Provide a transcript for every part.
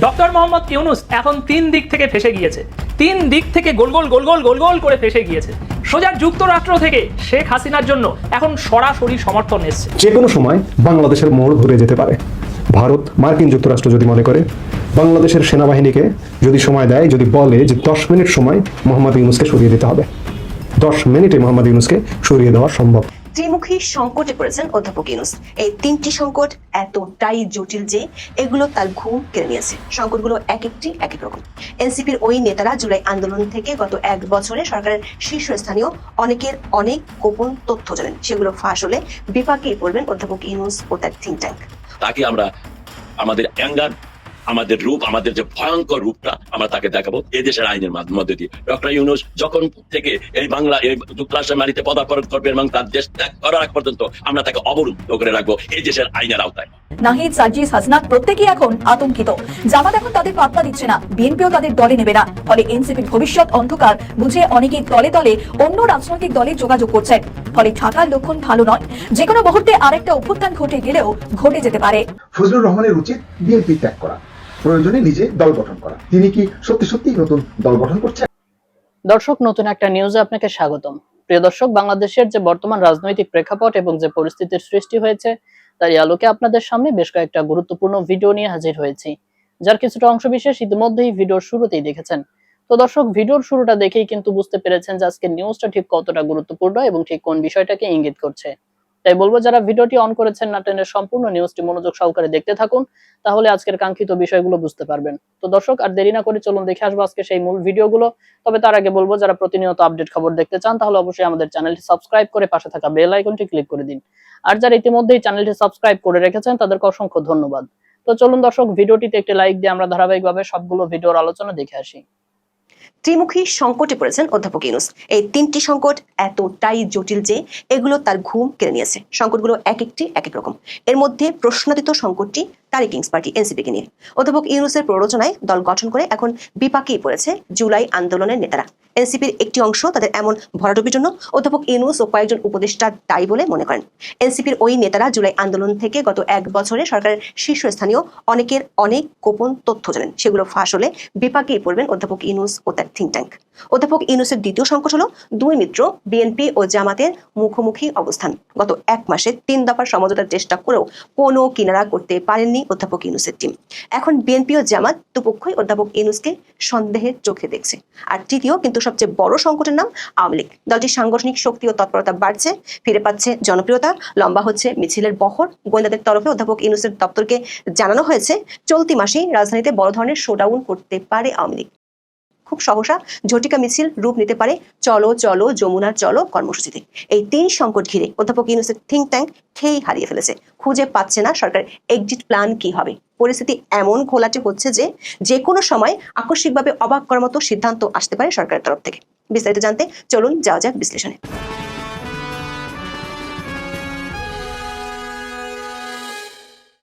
Doctor Mohammad Yunus এখন তিন দিক থেকে ফেসে গিয়েছে। তিন দিক থেকে গোল গোল গোল গোল গোল গোল করে ফেসে গিয়েছে। সোজা যুক্তরাষ্ট্র থেকে শেখ হাসিনার জন্য এখন সরাসরি সমর্থন এসছে। যে কোনো সময় বাংলাদেশের মোড় ঘুরে যেতে পারে। ভারত, মার্কিন যুক্তরাষ্ট্র যদি মনে করে, বাংলাদেশের সেনাবাহিনীকে যদি সময় দেয়, যদি বলে যে দশ মিনিট সময় মোহাম্মদ ইউনুসকে সরিয়ে দিতে হবে। দশ মিনিটে মোহাম্মদ ইউনুসকে সরিয়ে দেওয়া সম্ভব। ত্রিমুখী সংকটে পড়েছেন অধ্যাপক ইউনুস। এই তিনটি সংকট এতটাই জটিল যে এগুলো তার ঘুম কেড়ে নিয়েছে। সংকটগুলো এক একটি এক এক রকম। এনসিপির ওই নেতারা জুলাই আন্দোলন থেকে গত এক বছরে সরকারের শীর্ষস্থানীয় অনেকের অনেক গোপন তথ্য জানেন। সেগুলো ফাঁস হলে বিপাকে পড়বেন অধ্যাপক ইউনুস ও তার থিঙ্ক ট্যাঙ্ক তাকে আমরা আমাদের অ্যাঙ্গার আমাদের রূপ আমাদের যে ভয়ঙ্কর রূপটা আমরা তাকে দেখাবো এই দেশের আইনের মধ্যে দিয়ে। ডক্টর ইউনুস যখন থেকে এই বাংলা এই যুক্তরাষ্ট্রের মাটিতে পদার্পণ করবে এবং তার দেশ ত্যাগ করার আগ পর্যন্ত আমরা তাকে অবরুদ্ধ করে রাখব এই দেশের আইনের আওতায়। নাহিদ সার্জিস হাসনাত প্রত্যেকেই এখন আতঙ্কিত। জামাত এখন তাদের পাত্তা দিচ্ছে না। বিএনপিও তাদের দলে নেবে না। ফলে এনসিপির ভবিষ্যৎ অন্ধকার বুঝে অনেকেই দলে দলে অন্য রাজনৈতিক দলে যোগাযোগ করছেন। ফলে ঢাকার লক্ষণ ভালো নয়। যে কোনো মুহূর্তে আরেকটা অভ্যুত্থান ঘটে গেলেও ঘটে যেতে পারে। ফজলুর রহমানের উচিত বিএনপি ত্যাগ করা। প্রয়োজনে নিজে দল গঠন করা। তিনি কি সত্যি সত্যি নতুন দল গঠন করছেন? দর্শক, নতুন একটা নিউজে আপনাকে স্বাগতম। প্রিয় দর্শক, বাংলাদেশের যে বর্তমান রাজনৈতিক প্রেক্ষাপট এবং যে পরিস্থিতির সৃষ্টি হয়েছে তার আলোকে আপনাদের সামনে বেশ কয়েকটা গুরুত্বপূর্ণ ভিডিও নিয়ে হাজির হয়েছি। যার কিছুটা অংশবিশেষ ইতিমধ্যেই ভিডিওর শুরুতেই দেখেছেন। তো দর্শক ভিডিওর শুরুটা দেখেই কিন্তু বুঝতে পেরেছেন যে আজকে নিউজটা ঠিক কতটা গুরুত্বপূর্ণ এবং ঠিক কোন বিষয়টাকে ইঙ্গিত করছে। তাই বলব, যারা ভিডিওটি অন করেছেন না টেনের সম্পূর্ণ নিউজটি মনোযোগ সহকারে দেখতে থাকুন, তাহলে আজকের কাঙ্ক্ষিত বিষয়গুলো বুঝতে পারবেন। তো দর্শক, আর দেরি না করে চলুন দেখে আসব আজকে সেই মূল ভিডিওগুলো। তবে তার আগে বলব, যারা প্রতিনিয়ত আপডেট খবর দেখতে চান, তাহলে অবশ্যই আমাদের চ্যানেলটি সাবস্ক্রাইব করে পাশে থাকা বেল আইকনটি ক্লিক করে দিন। আর যারা ইতিমধ্যেই চ্যানেলটি সাবস্ক্রাইব করে রেখেছেন, তাদেরকে অসংখ্য ধন্যবাদ। তো চলুন দর্শক, ভিডিওটিতে একটি লাইক দিয়ে আমরা ধারাবাহিকভাবে সবগুলো ভিডিওর আলোচনা দেখে আসি। ত্রিমুখী সংকটে পড়েছেন অধ্যাপক ইউনুস। এই তিনটি সংকট এতটাই জটিল যে এগুলো তার ঘুম কেড়ে নিয়েছে। সংকটগুলো এক একটি, এক এক রকম। এর মধ্যে প্রশ্নাতীত সংকটটি তারি কিংস পার্টি এনসিপিকে নিয়ে। অধ্যাপক ইউনুসের প্ররোচনায় দল গঠন করে এখন বিপাকেই পড়েছে জুলাই আন্দোলনের নেতারা। এনসিপির একটি অংশ তাদের এমন ভরাডুবির জন্য অধ্যাপক ইউনুস ও কয়েকজন উপদেষ্টা দায়ী বলে মনে করেন। এনসিপির ওই নেতারা জুলাই আন্দোলন থেকে গত এক বছরে সরকারের শীর্ষস্থানীয় অনেকের অনেক গোপন তথ্য জানেন। সেগুলো ফাঁস হলে বিপাকেই পড়বেন অধ্যাপক ইউনুস ও তার থিঙ্ক ট্যাঙ্ক। অধ্যাপক ইউনুসের দ্বিতীয় সংকট হলো দুই মিত্র, বিএনপি ও জামাতের মুখোমুখি অবস্থান। গত এক মাসে তিন দফার সমঝোতার চেষ্টা করেও কোনো কিনারা করতে পারেননি অধ্যাপক ইউনুসের টিম এখন বিএনপি ও জামাত দুপক্ষই অধ্যাপক ইউনুসকে সন্দেহের চোখে দেখছে। আর তৃতীয়, কিন্তু সবচেয়ে বড় সংকটের নাম আওয়ামী লীগ। দলটির সাংগঠনিক শক্তি ও তৎপরতা বাড়ছে, ফিরে পাচ্ছে জনপ্রিয়তা। লম্বা হচ্ছে মিছিলের বহর। গোয়েন্দাদের তরফে অধ্যাপক ইউনুসের দপ্তরকে জানানো হয়েছে, চলতি মাসেই রাজধানীতে বড় ধরনের শোডাউন করতে পারে আওয়ামী লীগ। খুব সহসা ঝটিকা মিছিল রূপ নিতে পারে। চলো চলো, যমুনার চলো কর্মসূচিতে। এই তিন সংকট ঘিরে অধ্যাপক ইউনুসের থিঙ্ক ট্যাঙ্ক খেই হারিয়ে ফেলেছে। খুঁজে পাচ্ছে না সরকার এক্সিট প্ল্যান কি হবে। পরিস্থিতি এমন ঘোলাটে হচ্ছে যে যে কোনো সময় আকস্মিকভাবে অবাক করার মতো সিদ্ধান্ত আসতে পারে সরকারের তরফ থেকে। বিস্তারিত জানতে চলুন যাওয়া যাক বিশ্লেষণে।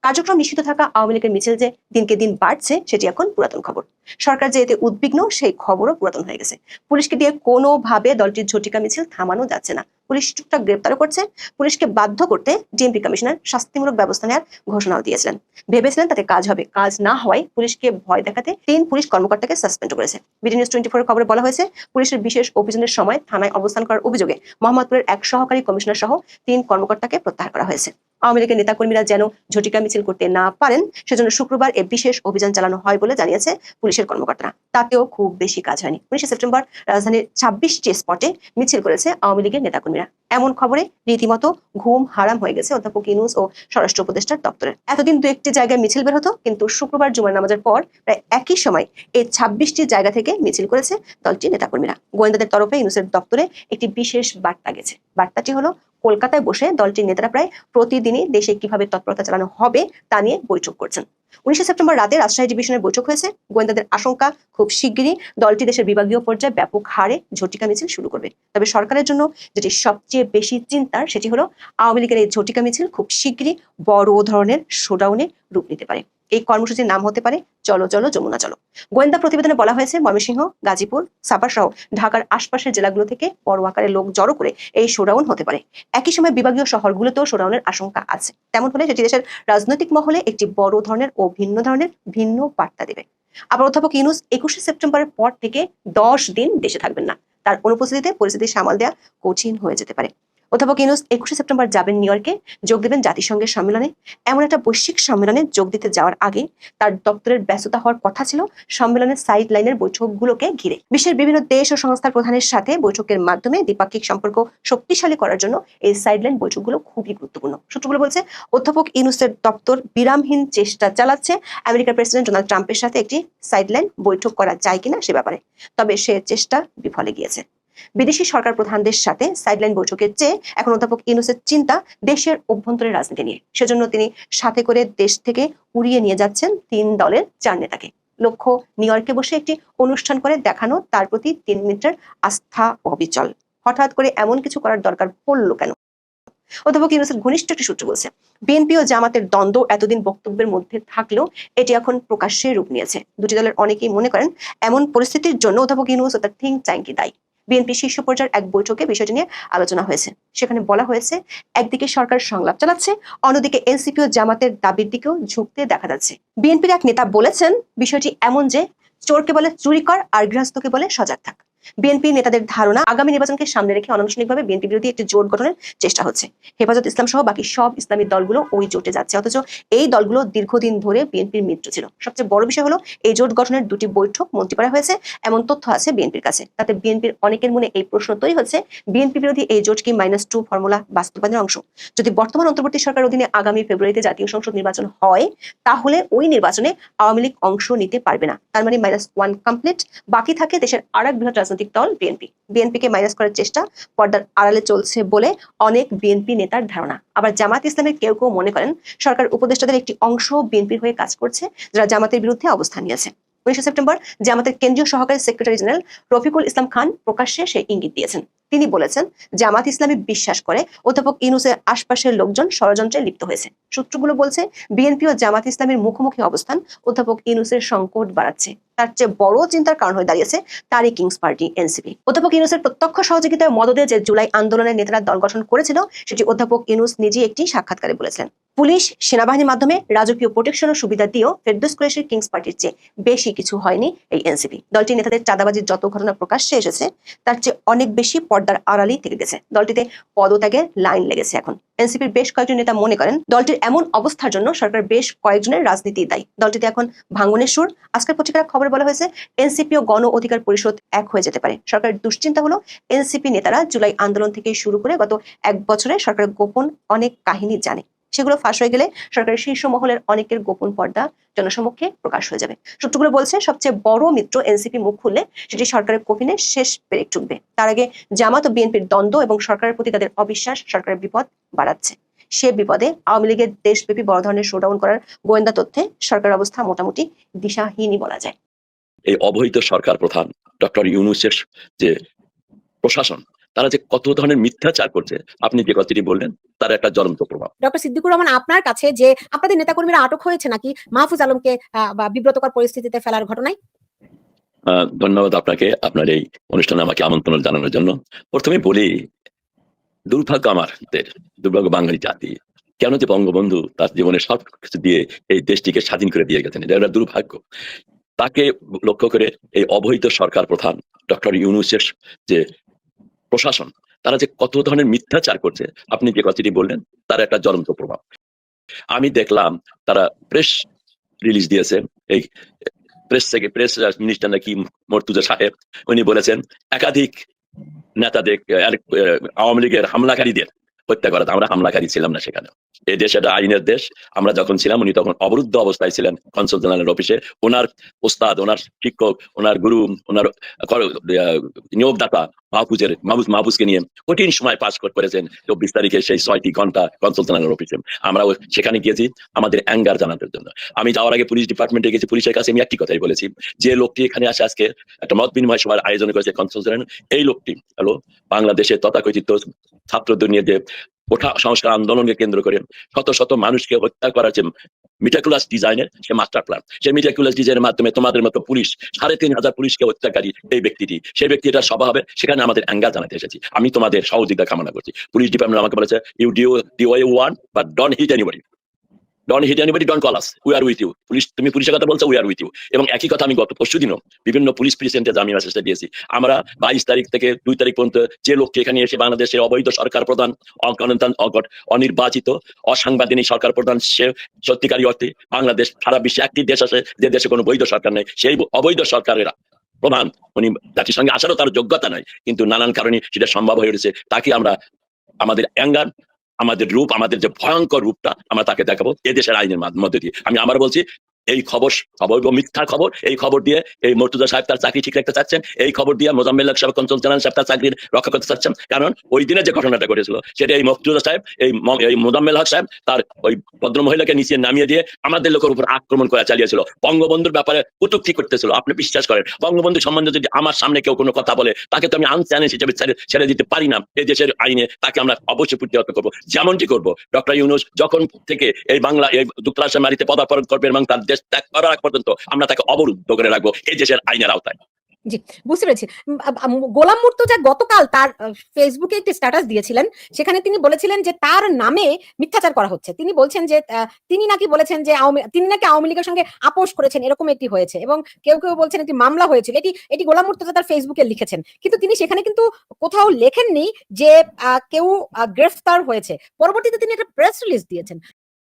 কার্যক্রম নিষিদ্ধ থাকা আওয়ামী লীগের মিছিল যে দিনকে দিন বাড়ছে, সেটি এখন পুরাতন খবর। সরকার যে এতে উদ্বিগ্ন, সেই খবরও পুরাতন হয়ে গেছে। পুলিশকে দিয়ে কোনোভাবে দলটির ঝটিকা মিছিল থামানো যাচ্ছে না। পুলিশ টুকটাক গ্রেপ্তারও করছে। পুলিশকে বাধ্য করতে ডিএমপি কমিশনার শাস্তিমূলক ব্যবস্থা নেওয়ার ঘোষণাও দিয়েছিলেন। ভেবেছিলেন তাতে কাজ হবে। কাজ না হওয়ায় পুলিশকে ভয় দেখাতে তিন পুলিশ কর্মকর্তাকে সাসপেন্ড করেছে। বিডি নিউজ টোয়েন্টি ফোর খবরে বলা হয়েছে, পুলিশের বিশেষ অভিযানের সময় থানায় অবস্থান করার অভিযোগে মোহাম্মদপুরের এক সহকারী কমিশনার সহ তিন কর্মকর্তাকে প্রত্যাহার করা হয়েছে। আওয়ামী লীগের নেতাকর্মীরা যেন ঝটিকা মিছিল করতে না পারেন, সেজন্য শুক্রবার এ বিশেষ অভিযান চালানো হয় বলে জানিয়েছে পুলিশের কর্মকর্তারা। তাতেও খুব বেশি কাজ হয়নি। উনিশে সেপ্টেম্বর রাজধানীর ছাব্বিশটি স্পটে মিছিল করেছে আওয়ামী লীগের নেতাকর্মীরা। এমন খবরে রীতিমতো ঘুম হারাম হয়ে গেছে অধ্যাপক ইনুস ও স্বরাষ্ট্র উপদেষ্টার দপ্তরের এতদিন দু একটি জায়গায় মিছিল বের হতো, কিন্তু শুক্রবার জুমার নামাজের পর প্রায় একই সময় এই ছাব্বিশটি জায়গা থেকে মিছিল করেছে দলটির নেতাকর্মীরা। গোয়েন্দাদের তরফে ইনুসের দপ্তরে একটি বিশেষ বার্তা গেছে। বার্তাটি হলো কলকাতায় বসে দলটির নেতারা প্রায় প্রতিদিনই দেশে কীভাবে তৎপরতা চালানো হবে তা নিয়ে বৈঠক করছেন। উনিশে সেপ্টেম্বর রাতে রাজশাহী ডিভিশনের বৈঠক হয়েছে। গোয়েন্দাদের আশঙ্কা, খুব শিগগিরই দলটি দেশের বিভাগীয় পর্যায়ে ব্যাপক হারে ঝটিকা মিছিল শুরু করবে। তবে সরকারের জন্য যেটি সবচেয়ে বেশি চিন্তার সেটি হলো, আওয়ামী লীগের এই ঝটিকা মিছিল খুব শিগগিরই বড় ধরনের শোডাউনে রূপ নিতে পারে। এই কর্মসূচির নাম হতে পারে চলো চলো, যমুনা, চলো। গোয়েন্দা প্রতিবেদনে বলা হয়েছে, ময়মনসিংহ, গাজীপুর সাপার সহ ঢাকার আশপাশের জেলাগুলো থেকে বড় আকারে লোক জড়ো করে এই শোডাউন হতে পারে। একই সময় বিভাগীয় শহরগুলোতেও শোডাউনের আশঙ্কা আছে। তেমন হলে সেটি দেশের রাজনৈতিক মহলে একটি বড় ধরনের ও ভিন্ন ধরনের ভিন্ন বার্তা দেবে। আবার অধ্যাপক ইউনুস একুশে সেপ্টেম্বরের পর থেকে দশ দিন দেশে থাকবেন না। তার অনুপস্থিতিতে পরিস্থিতি সামাল দেওয়া কঠিন হয়ে যেতে পারে। অধ্যাপক ইউনুস একুশে সেপ্টেম্বর যাবেন নিউ ইয়র্কে, যোগ দেবেন জাতিসংঘের সম্মেলনে। এমন একটা বৈশ্বিক সম্মেলনে যোগ দিতে যাওয়ার আগে তার দপ্তরের ব্যস্ততা হওয়ার কথা ছিল সম্মেলনের সাইড লাইনের বৈঠকগুলোকে ঘিরে। বিশ্বের বিভিন্ন দেশ ও সংস্থার প্রধানের সাথে বৈঠকের মাধ্যমে দ্বিপাক্ষিক সম্পর্ক শক্তিশালী করার জন্য এই সাইড লাইন বৈঠকগুলো খুবই গুরুত্বপূর্ণ। সূত্রগুলো বলছে, অধ্যাপক ইউনুসের দপ্তর বিরামহীন চেষ্টা চালাচ্ছে আমেরিকার প্রেসিডেন্ট ডোনাল্ড ট্রাম্পের সাথে একটি সাইড লাইন বৈঠক করা যায় কিনা সে ব্যাপারে। তবে সে চেষ্টা বিফলে গিয়েছে। বিদেশি সরকার প্রধানদের সাথে সাইডলাইন বৈঠকের চেয়ে এখন অধ্যাপক ইউনুসের চিন্তা দেশের অভ্যন্তরের রাজনীতি নিয়ে। সেজন্য তিনি সাথে করে দেশ থেকে উড়িয়ে নিয়ে যাচ্ছেন তিন দলের চার নেতাকে। লক্ষ্য, নিউ ইয়র্কে বসে একটি অনুষ্ঠান করে দেখানো তার প্রতি তিন মিনিটের আস্থা অবিচল। হঠাৎ করে এমন কিছু করার দরকার পড়ল কেন? অধ্যাপক ইউনুসের ঘনিষ্ঠ একটি সূত্র বলছে, বিএনপি ও জামাতের দ্বন্দ্ব এতদিন বক্তব্যের মধ্যে থাকলেও এটি এখন প্রকাশ্যে রূপ নিয়েছে। দুটি দলের অনেকেই মনে করেন, এমন পরিস্থিতির জন্য অধ্যাপক ইউনুস ও তার থিঙ্ক ট্যাঙ্কি দায়ী। বিএনপি শীর্ষ পর্যায়ের এক বৈঠকে বিষয়টি নিয়ে আলোচনা হয়েছে। সেখানে বলা হয়েছে, একদিকে সরকার সংলাপ চালাচ্ছে, অন্যদিকে এনসিপি ও জামাতের দাবির দিকেও ঝুঁকতে দেখা যাচ্ছে। বিএনপির এক নেতা বলেছেন, বিষয়টি এমন যে, চোরকে বলে চুরি কর আর গৃহস্থকে বলে সজাগ থাক। বিএনপি নেতাদের ধারণা আগামী নির্বাচনকে সামনে রেখে অনানুষ্ঠানিকভাবে বিএনপি বিরোধী একটি জোট গঠনের চেষ্টা হচ্ছে। হেফাজত ইসলাম সহ বাকি সব ইসলামী দলগুলো ওই জোটে যাচ্ছে, অথচ এই দলগুলো দীর্ঘদিন ধরে বিএনপির মিত্র ছিল। সবচেয়ে বড় বিষয় হলো এই জোট গঠনের দুটি বৈঠক মন্ত্রী করা হয়েছে, এমন তথ্য আছে বিএনপির কাছে। তাতে বিএনপির অনেকের মনে এই প্রশ্ন তৈরি হচ্ছে, বিএনপি বিরোধী এই জোট কি মাইনাস টু ফর্মুলা বাস্তবায়নের অংশ? যদি বর্তমান অন্তর্বর্তী সরকার অধীনে আগামী ফেব্রুয়ারিতে জাতীয় সংসদ নির্বাচন হয়, তাহলে ওই নির্বাচনে আওয়ামী লীগ অংশ নিতে পারবে না। তার মানে মাইনাস ওয়ান কমপ্লিট বাকি থাকে দেশের আর এক বৃহৎ রাজনৈতিক দল বিএনপি। বিএনপিকে মাইনাস করার চেষ্টা পর্দার আড়ালে চলছে বলে অনেক বিএনপি নেতার ধারণা। আবার জামাত ইসলামের কেউ কেউ মনে করেন সরকার উপদেষ্টাদের একটি অংশ বিএনপির হয়ে কাজ করছে, যারা জামাতের বিরুদ্ধে অবস্থান নিয়েছে। উনিশে সেপ্টেম্বর জামাতের কেন্দ্রীয় সহকারী সেক্রেটারি জেনারেল রফিকুল ইসলাম খান প্রকাশ্যে সেই ইঙ্গিত দিয়েছেন। তিনি বলেছেন, জামাত ইসলামী বিশ্বাস করে অধ্যাপক ইনুসের আশপাশের লোকজন ষড়যন্ত্রে লিপ্ত হয়েছে। সূত্রগুলো বলছে, বিএনপি ও জামাত ইসলামের মুখোমুখি অবস্থান অধ্যাপক ইনুসের সংকট বাড়াচ্ছে। তার চেয়ে বড় চিন্তার কারণ হয়ে দাঁড়িয়েছে তারই কিংস পার্টি, এনসিপি। অধ্যাপক ইনুসের প্রত্যক্ষ সহযোগিতায় মদদে যে জুলাই আন্দোলনের নেতারা দল গঠন করেছিল, সেটি অধ্যাপক ইনুস নিজেই একটি সাক্ষাৎকারে বলেছিলেন। পুলিশ, সেনাবাহিনীর মাধ্যমে রাজকীয় প্রোটেকশন সুবিধা দিয়েও ফেরদৌস কুরেশির কিংস পার্টির চেয়ে বেশি কিছু হয়নি এই এনসিপি। দলটির নেতাদের চাঁদাবাজির যত ঘটনা প্রকাশ্যে এসেছে, তার চেয়ে অনেক বেশি পর্দার আড়ালেই থেকে গেছে। দলটিতে পদত্যাগের লাইন লেগেছে এখন। এনসিপির বেশ কয়েকজন নেতা মনে করেন, দলটির এমন অবস্থার জন্য সরকার বেশ কয়েকজনের রাজনীতি দায়ী। দলটিতে এখন ভাঙনের সুর। আজকের পত্রিকার খবরে বলা হয়েছে, এনসিপি ও গণ অধিকার পরিষদ এক হয়ে যেতে পারে। সরকারের দুশ্চিন্তা হলো, এনসিপি নেতারা জুলাই আন্দোলন থেকে শুরু করে গত এক বছরে সরকারের গোপন অনেক কাহিনী জানে। সেগুলো ফাঁস হয়ে গেলে সরকারের শীর্ষ মহলের অনেকের গোপন পর্দা জনসমক্ষে প্রকাশ হয়ে যাবে। সূত্রগুলো বলছে, সবচেয়ে বড় মিত্র এনসিপি মুখ খুললে সেটি সরকারের কফিনে শেষ পেরেক চুকবে তার আগে জামাত ও বিএনপির দ্বন্দ্ব এবং সরকারের প্রতি তাদের অবিশ্বাস সরকারের বিপদ বাড়াচ্ছে। সে বিপদে আওয়ামী লীগের দেশব্যাপী বড় ধরনের শোডাউন করার গোয়েন্দা তথ্যে সরকার অবস্থা মোটামুটি দিশাহীনই বলা যায়। এই অবৈধ সরকার প্রধান ডক্টর ইউনুসের যে প্রশাসন তারা যে কত ধরনের মিথ্যাচার করছে আপনি যে কথাটি বললেন তার একটা জ্বলন্ত প্রভাব। ডক্টর সিদ্দিকুর রহমান আপনার কাছে যে আপনাদের নেতাকর্মীরা আটক হয়েছে নাকি মাহফুজ আলমকে বিব্রতকর পরিস্থিতিতে ফেলার ঘটনায়? ধন্যবাদ আপনাকে আপনার এই অনুষ্ঠানে আমাকে আমন্ত্রণ জানানোর জন্য। প্রথমে বলি দুর্ভাগ্য আমাদের দুর্ভাগ্য বাঙালি জাতি কেন যে বঙ্গবন্ধু তার জীবনের সব কিছু দিয়ে এই দেশটিকে স্বাধীন করে দিয়ে গেছেন এটা একটা দুর্ভাগ্য। তাকে লক্ষ্য করে এই অবৈধ সরকার প্রধান ডক্টর ইউনুসের যে প্রশাসন, তারা যে কত ধরনের মিথ্যাচার করছে, আপনি যে কথাটি বললেন, তার একটা জ্বলন্ত প্রভাব। আমি দেখলাম, তারা প্রেস রিলিজ দিয়েছে, এই প্রেস থেকে প্রেস মিনিস্টার নাকি মর্তুজা সাহেব, উনি বলেছেন, একাধিক নেতাদের আওয়ামী লীগের হামলাকারীদের হত্যা করা। আমরা হামলাকারী ছিলাম না সেখানে। এই দেশ এটা আইনের দেশ। আমরা যখন ছিলাম, উনি তখন অবরুদ্ধ অবস্থায় ছিলেন কনসুল জেনারেল অফিসে ওনার ওস্তাদ, ওনার শিক্ষক, ওনার গুরু, ওনার নিয়োগদাতা মাহফুজের, মাহফুজ, মাহফুজকে নিয়ে কঠিন সময় পাস করেছেন চব্বিশ তারিখে সেই ছয়টি ঘণ্টা কনসালটেন্টের অফিসে আমরা সেখানে গিয়েছি আমাদের অ্যাঙ্গার জানানোর জন্য। আমি যাওয়ার আগে পুলিশ ডিপার্টমেন্টে গেছি পুলিশের কাছে আমি একটি কথাই বলেছি। যে লোকটি এখানে আসে আজকে একটা মত বিনিময় সভার আয়োজন করেছে কনসালটেন্ট এই লোকটি হলো বাংলাদেশের তথাকথিত ছাত্রদের নিয়ে যে কোঠা সংস্কার আন্দোলনকে কেন্দ্র করে শত শত মানুষকে হত্যা করার যে মিটাকুলাস ডিজাইনের সে মাস্টার প্ল্যান সেই মিটাকুলাস ডিজাইনের মাধ্যমে তোমাদের মতো পুলিশ, সাড়ে তিন হাজার পুলিশকে হত্যাকারী এই ব্যক্তিটি, সেই ব্যক্তিটা সভা হবে, সেখানে আমাদের অ্যাঙ্গা জানাতে এসেছি। আমি তোমাদের সহযোগিতা কামনা করছি। পুলিশ ডিপার্টমেন্ট আমাকে বলেছে you do do one but don't hit anybody don't hit anybody, don't call us we are with you police, তুমি পুলিশের কথা বলছো উই আর উইথ ইউ এবং একই কথা আমি গত পরশু দিনও বিভিন্ন পুলিশ প্রেসিডেন্টের আমি মেসেজটা দিয়েছি। আমরা বাইশ তারিখ থেকে দুই তারিখ পর্যন্ত যে লোককে এখানে এসে বাংলাদেশের অবৈধ সরকার প্রধান অগট, অনির্বাচিত, অসাংবিধানিক সরকার প্রধান, সে সত্যিকারী অর্থে বাংলাদেশ, সারা বিশ্বে একটি দেশ আছে যে দেশে কোনো বৈধ সরকার নেই। সেই অবৈধ সরকারেরা প্রধান, উনি জাতিসংঘে আসারও তার যোগ্যতা নাই। কিন্তু নানান কারণে সেটা সম্ভব হয়ে উঠেছে। তাকে আমরা আমাদের অ্যাঙ্গার আমাদের রূপ, আমাদের যে ভয়ঙ্কর রূপটা আমরা তাকে দেখাবো, এদেশের আইনের মাধ্য- দিয়ে। আমি আবার বলছি এই খবর খবর মিথ্যা খবর, এই খবর দিয়ে এই মর্তুজা সাহেব তার চাকরি ঠিক রাখতে চাচ্ছেন, এই খবর দিয়ে মোজাম্মেল সাহেব কনসল জেনারেল সাহেব তার চাকরি রক্ষা করতে চাচ্ছেন। কারণ ওই দিনে যে ঘটনাটা ঘটেছিল, সেটা এই মর্তুজা সাহেব, এই এই মোজাম্মেল হক সাহেব তার ওই ভদ্র মহিলাকে নিচে নামিয়ে দিয়ে আমাদের লোকের উপর আক্রমণ করা চালিয়েছিল। বঙ্গবন্ধুর ব্যাপারে কটূক্তি করতেছিল, আপনি বিশ্বাস করেন? বঙ্গবন্ধু সম্বন্ধে যদি আমার সামনে কেউ কোনো কথা বলে, তাকে তো আমি আনচ্যালেঞ্জ হিসেবে ছেড়ে দিতে পারি না। এই দেশের আইনে তাকে আমরা অবশ্যই প্রতিহত করব। যেমনটি করব। ডক্টর ইউনুস যখন থেকে এই বাংলা, এই যুক্তরাষ্ট্রের মাটিতে পদার্পণ করবে এবং তার দেশ ত্যাগ করার আগ পর্যন্ত আমরা তাকে অবরুদ্ধ করে রাখব, এই দেশের আইনের আওতায়। বুঝতে পেরেছি। গোলাম মুর্তজা গতকাল তার ফেসবুকে একটি স্ট্যাটাস দিয়েছিলেন। সেখানে তিনি বলেছিলেন যে তার নামে মিথ্যাচার করা হচ্ছে। তিনি বলছেন যে তিনি নাকি বলেছেন যে তিনি নাকি আওয়ামী লীগের সঙ্গে আপোষ করেছেন, এরকম একটি হয়েছে এবং কেউ কেউ বলছেন একটি মামলা হয়েছিল। এটি এটি গোলাম মুর্তজা তার ফেসবুকে লিখেছেন। কিন্তু তিনি সেখানে কিন্তু কোথাও লেখেননি যে কেউ গ্রেফতার হয়েছে। পরবর্তীতে তিনি একটা প্রেস রিলিজ দিয়েছেন।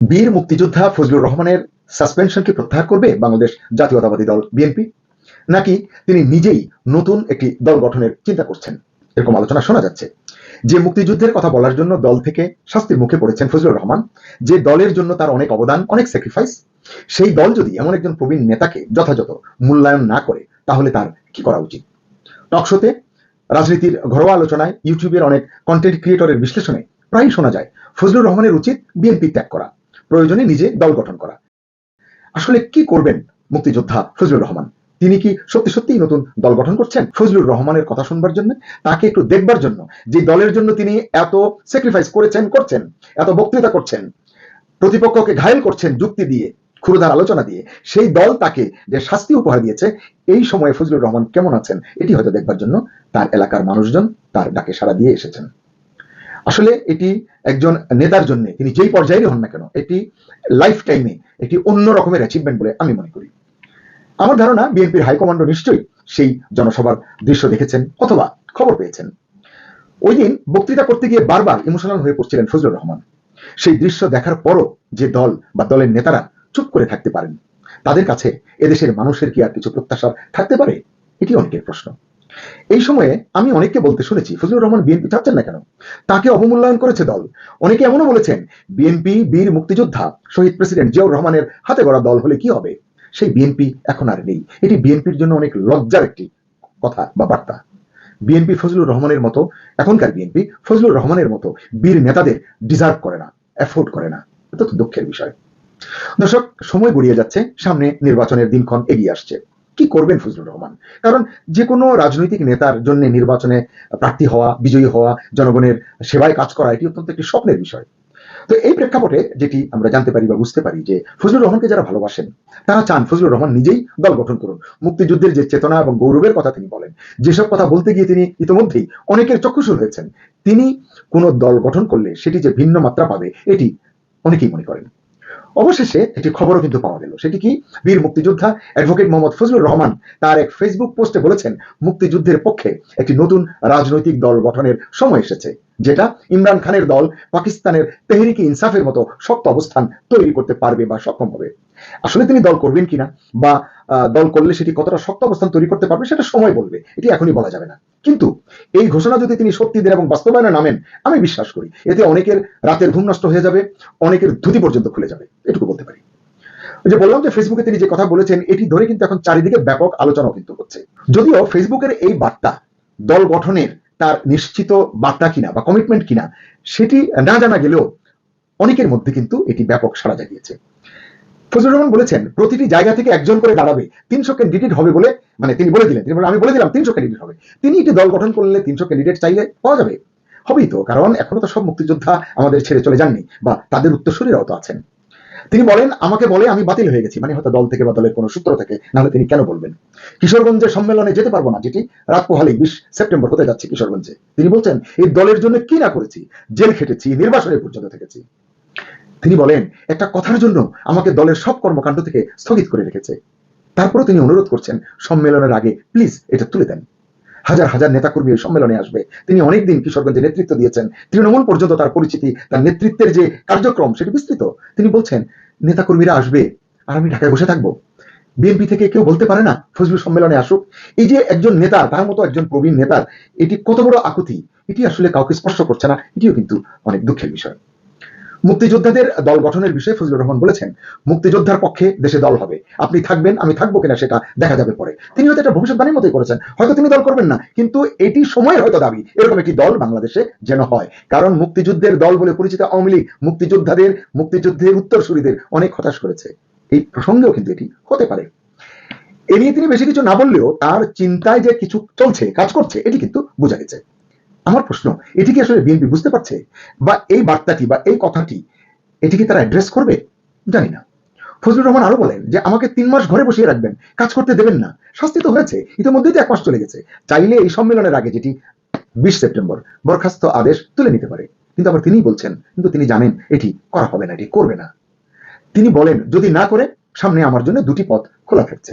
বীর মুক্তিযোদ্ধা ফজলুর রহমানের সাসপেনশনকে প্রত্যাহার করবে বাংলাদেশ জাতীয়তাবাদী দল বিএনপি নাকি তিনি নিজেই নতুন একটি দল গঠনের চিন্তা করছেন? এরকম আলোচনা শোনা যাচ্ছে। যে মুক্তিযুদ্ধের কথা বলার জন্য দল থেকে শাস্তির মুখে পড়েছেন ফজলুর রহমান, যে দলের জন্য তার অনেক অবদান, অনেক স্যাক্রিফাইস সেই দল যদি এমন একজন প্রবীণ নেতাকে যথাযথ মূল্যায়ন না করে, তাহলে তার কি করা উচিত? টকশোতে, রাজনীতির ঘরোয়া আলোচনায় ইউটিউবের অনেক কন্টেন্ট ক্রিয়েটরের বিশ্লেষণে প্রায়ই শোনা যায়, ফজলুর রহমানের উচিত বিএনপি ত্যাগ করা। প্রয়োজনে নিজে দল গঠন করা। আসলে কি করবেন মুক্তিযোদ্ধা ফজলুর রহমান? তিনি কি সত্যি সত্যি নতুন দল গঠন করছেন? ফজলুর রহমানের কথা শুনবার জন্য? তাকে একটু দেখবার জন্য? যে দলের জন্য তিনি এত স্যাক্রিফাইস করেছেন, করছেন, এত বক্তৃতা করছেন, প্রতিপক্ষকে ঘায়েল করছেন যুক্তি দিয়ে ক্ষুরধার আলোচনা দিয়ে, সেই দল তাকে যে শাস্তি উপহার দিয়েছে, এই সময়ে ফজলুর রহমান কেমন আছেন, এটি হয়তো দেখবার জন্য তার এলাকার মানুষজন তার ডাকে সাড়া দিয়ে এসেছেন। আসলে এটি একজন নেতার জন্য, তিনি যেই পর্যায়েরই হন না কেন, এটি লাইফ টাইমে একটি অন্য রকমের অ্যাচিভমেন্ট বলে আমি মনে করি। আমার ধারণা বিএনপির হাইকমান্ড নিশ্চয়ই সেই জনসভার দৃশ্য দেখেছেন অথবা খবর পেয়েছেন। ওই দিন বক্তৃতা করতে গিয়ে বারবার ইমোশনাল হয়ে পড়ছিলেন ফজলুর রহমান। সেই দৃশ্য দেখার পরও যে দল বা দলের নেতারা চুপ করে থাকতে পারেন, তাদের কাছে এদেশের মানুষের কি আর কিছু প্রত্যাশা থাকতে পারে? এটি অনেকের প্রশ্ন। এই সময়ে আমি অনেককে বলতে শুনেছি, ফজলুর রহমান বিএনপি চাচ্ছেন না কেন? তাকে অবমূল্যায়ন করেছে দল। অনেকে এমনও বলেছেন, বিএনপি, বীর মুক্তিযোদ্ধা, শহীদ প্রেসিডেন্ট জিয়াউর রহমানের হাতে গড়া দল হলে কি হবে? সেই বিএনপি এখন আর নেই। এটি বিএনপির জন্য অনেক লজ্জার একটি কথা বা বার্তা। বিএনপি ফজলুর রহমানের মতো, এখনকার বিএনপি ফজলুর রহমানের মতো বীর নেতাদের ডিজার্ভ করে না অ্যাফোর্ড করে না। এটা তো দুঃখের বিষয়। দর্শক, সময় গড়িয়ে যাচ্ছে, সামনে নির্বাচনের দিনক্ষণ এগিয়ে আসছে। কি করবেন ফজলুর রহমান? কারণ যে কোনো রাজনৈতিক নেতার জন্য নির্বাচনে প্রার্থী হওয়া, বিজয়ী হওয়া, জনগণের সেবায় কাজ করা, এটি অত্যন্ত একটি স্বপ্নের বিষয়। তো এই প্রেক্ষাপটে যেটি আমরা জানতে পারি বা বুঝতে পারি যে ফজলুর রহমানকে যারা ভালোবাসেন, তারা চান ফজলুর রহমান নিজেই দল গঠন করুন। মুক্তিযুদ্ধের যে চেতনা এবং গৌরবের কথা তিনি বলেন, যেসব কথা বলতে গিয়ে তিনি ইতিমধ্যেই অনেকের চক্ষুসুর হয়েছেন, তিনি কোনো দল গঠন করলে সেটি যে ভিন্ন মাত্রা পাবে, এটি অনেকেই মনে করেন। অবশেষে একটি খবরও কিন্তু পাওয়া গেল। সেটি কি? বীর মুক্তিযোদ্ধা অ্যাডভোকেট মোহাম্মদ ফজলুর রহমান তার এক ফেসবুক পোস্টে বলেছেন, মুক্তিযুদ্ধের পক্ষে একটি নতুন রাজনৈতিক দল গঠনের সময় এসেছে। যেটা ইমরান খানের দল পাকিস্তানের তেহরিকি ইনসাফের মতো শক্ত অবস্থান তৈরি করতে পারবে বা সক্ষম হবে। আসলে তিনি দল করবেন কিনা বা দল করলে সেটি কতটা শক্ত অবস্থান তৈরি করতে পারবে সেটা সময় বলবে। এটি এখনই বলা যাবে না। কিন্তু এই ঘোষণা যদি তিনি সত্যি দেন এবং বাস্তবায়নে নামেন, আমি বিশ্বাস করি এতে অনেকের রাতের ঘুম নষ্ট হয়ে যাবে, অনেকের ধুতি পর্যন্ত খুলে যাবে। এটুকু বলতে পারি। যে বললাম যে ফেসবুকে তিনি যে কথা বলেছেন, এটি ধরে কিন্তু এখন চারিদিকে ব্যাপক আলোচনাও কিন্তু হচ্ছে। যদিও ফেসবুকের এই বার্তা দল গঠনের তার নিশ্চিত বার্তা কিনা বা কমিটমেন্ট কিনা, সেটি না জানা গেলেও অনেকের মধ্যে কিন্তু এটি ব্যাপক সাড়া জাগিয়েছে। ফজলুর রহমান বলেছেন, প্রতিটি জায়গা থেকে একজন করে দাঁড়াবে, তিনশো ক্যান্ডিডেট হবে বলে মানে তিনি বলে দিলেন, তিনি আমি বলে দিলাম, তিনশো ক্যান্ডিডেট হবে। তিনি একটি দল গঠন করলে তিনশো ক্যান্ডিডেট চাইলে পাওয়া যাবে। হবেই তো, কারণ এখনও তো সব মুক্তিযোদ্ধা আমাদের ছেড়ে চলে যাননি, বা তাদের উত্তরসূরিরাও তো আছেন। তিনি বলেন, আমাকে বলে আমি বাতিল হয়ে গেছি। মানে হয়তো দল থেকে বা দলের কোনো সূত্র থেকে, নাহলে তিনি কেন বলবেন? কিশোরগঞ্জের সম্মেলনে যেতে পারব না, যেটি রাত পোহালেই বিশ সেপ্টেম্বর হতে যাচ্ছে কিশোরগঞ্জে। তিনি বলছেন, এই দলের জন্য কি না করেছি? জেল খেটেছি, নির্বাসনে পর্যন্ত থেকেছি। তিনি বলেন, একটা কথার জন্য আমাকে দলের সব কর্মকাণ্ড থেকে স্থগিত করে রেখেছে। তারপরে তিনি অনুরোধ করছেন, সম্মেলনের আগে প্লিজ এটা তুলে দেন। হাজার হাজার নেতাকর্মী এই সম্মেলনে আসবে। তিনি অনেকদিন কিশোরগঞ্জে নেতৃত্ব দিয়েছেন। তৃণমূল পর্যন্ত তার পরিচিতি, তার নেতৃত্বের যে কার্যক্রম, সেটি বিস্তৃত। তিনি বলছেন, নেতাকর্মীরা আসবে আর আমি ঢাকায় বসে থাকব। বিএনপি থেকে কেউ বলতে পারে না, ফজলুল সম্মেলনে আসুক। এই যে একজন নেতা, তার মতো একজন প্রবীণ নেতার, এটি কত বড় আকুতি? এটি আসলে কাউকে স্পর্শ করছে না। এটিও কিন্তু অনেক দুঃখের বিষয়। মুক্তিযোদ্ধাদের দল গঠনের বিষয়ে ফজলুর রহমান বলেছেন, মুক্তিযোদ্ধার পক্ষে দেশে দল হবে। আপনি থাকবেন, আমি থাকব কিনা সেটা দেখা যাবে পরে। তিনি হয়তো এটা ভবিষ্যৎবাণীর মতোই করেছেন, হয়তো তিনি দল করবেন না, কিন্তু এটি সময়ের হয়তো দাবি। এরকম একটি দল বাংলাদেশে যেন হয়। কারণ মুক্তিযুদ্ধের দল বলে পরিচিত আওয়ামী লীগ মুক্তিযোদ্ধাদের, মুক্তিযুদ্ধের উত্তরসূরিদের অনেক হতাশ করেছে। এই প্রসঙ্গেও কিন্তু এটি হতে পারে। এ নিয়ে তিনি বেশি কিছু না বললেও তার চিন্তায় যে কিছু চলছে, কাজ করছে, এটি কিন্তু বোঝা গেছে। আমার প্রশ্ন, এটি কি আসলে বিএনপি বুঝতে পারছে? বা এই বার্তাটি বা এই কথাটি এটিকে তারা অ্যাড্রেস করবে? জানি না। ফজলুর রহমান আরও বলেন যে, আমাকে তিন মাস ঘরে বসিয়ে রাখবেন, কাজ করতে দেবেন না। শাস্তি তো হয়েছে, ইতিমধ্যেই তো এক মাস চলে গেছে। চাইলে এই সম্মেলনের আগে যেটি বিশ সেপ্টেম্বর, বরখাস্ত আদেশ তুলে নিতে পারে। কিন্তু আবার তিনিই বলছেন, কিন্তু তিনি জানেন এটি করা হবে না, এটি করবে না। তিনি বলেন, যদি না করে, সামনে আমার জন্য দুটি পথ খোলা থাকছে।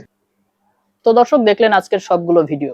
তো দর্শক দেখলেন আজকের সবগুলো ভিডিও।